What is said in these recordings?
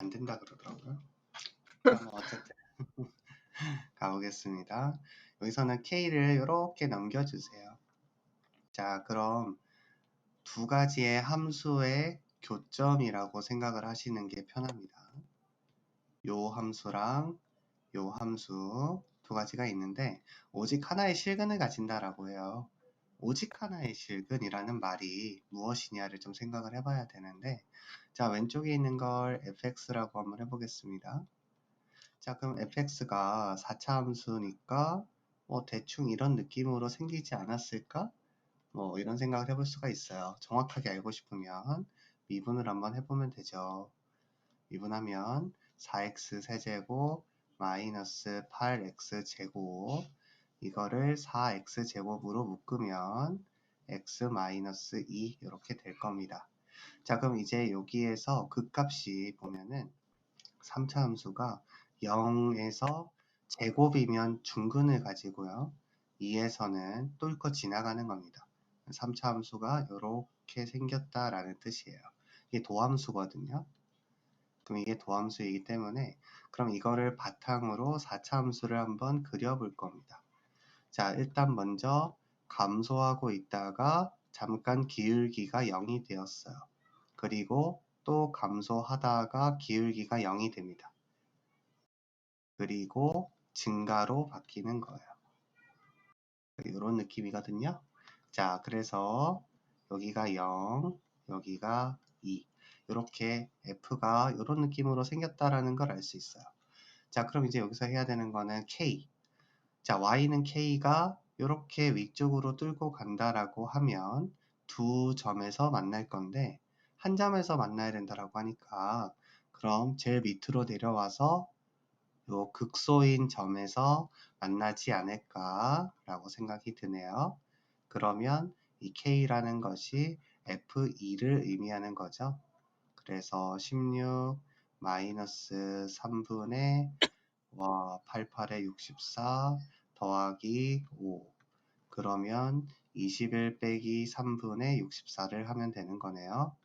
안 된다 그러더라고요. 어쨌든 가보겠습니다. 여기서는 K를 이렇게 넘겨주세요. 자, 그럼 두 가지의 함수의 교점이라고 생각을 하시는 게 편합니다. 요 함수랑 요 함수 두 가지가 있는데 오직 하나의 실근을 가진다라고 해요. 오직 하나의 실근이라는 말이 무엇이냐를 좀 생각을 해봐야 되는데 자 왼쪽에 있는 걸 fx라고 한번 해보겠습니다. 자 그럼 fx가 4차 함수니까 뭐 대충 이런 느낌으로 생기지 않았을까? 뭐 이런 생각을 해볼 수가 있어요. 정확하게 알고 싶으면 미분을 한번 해보면 되죠. 미분하면 4x 세제곱 마이너스 8x 제곱 이거를 4x 제곱으로 묶으면 x 마이너스 2 이렇게 될 겁니다. 자 그럼 이제 여기에서 극값이 보면은 3차 함수가 0에서 제곱이면 중근을 가지고요. 2에서는 뚫고 지나가는 겁니다. 3차 함수가 이렇게 생겼다라는 뜻이에요. 이게 도함수거든요. 그럼 이게 도함수이기 때문에 그럼 이거를 바탕으로 4차 함수를 한번 그려볼 겁니다. 자, 일단 먼저 감소하고 있다가 잠깐 기울기가 0이 되었어요. 그리고 또 감소하다가 기울기가 0이 됩니다. 그리고 증가로 바뀌는 거예요. 이런 느낌이거든요. 자, 그래서 여기가 0, 여기가 2. 이렇게 f가 이런 느낌으로 생겼다라는 걸 알 수 있어요. 자, 그럼 이제 여기서 해야 되는 거는 k. 자, y는 k가 이렇게 위쪽으로 뚫고 간다라고 하면 두 점에서 만날 건데 한 점에서 만나야 된다라고 하니까 그럼 제일 밑으로 내려와서 요 극소인 점에서 만나지 않을까라고 생각이 드네요. 그러면 이 k라는 것이 f2를 의미하는 거죠. 그래서 16 마이너스 3분의 와 88에 64 더하기 5 그러면 21 빼기 3분의 64를 하면 되는 거네요.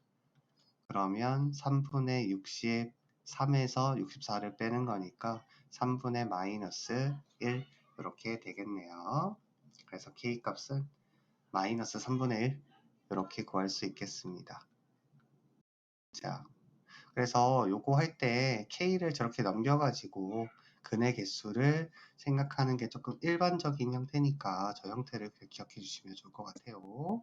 그러면 3분의 63에서 64를 빼는 거니까 3분의 마이너스 1 이렇게 되겠네요. 그래서 k 값은 마이너스 3분의 1 이렇게 구할 수 있겠습니다. 자, 그래서 요거 할 때 k를 저렇게 넘겨가지고 근의 개수를 생각하는 게 조금 일반적인 형태니까 저 형태를 기억해 주시면 좋을 것 같아요.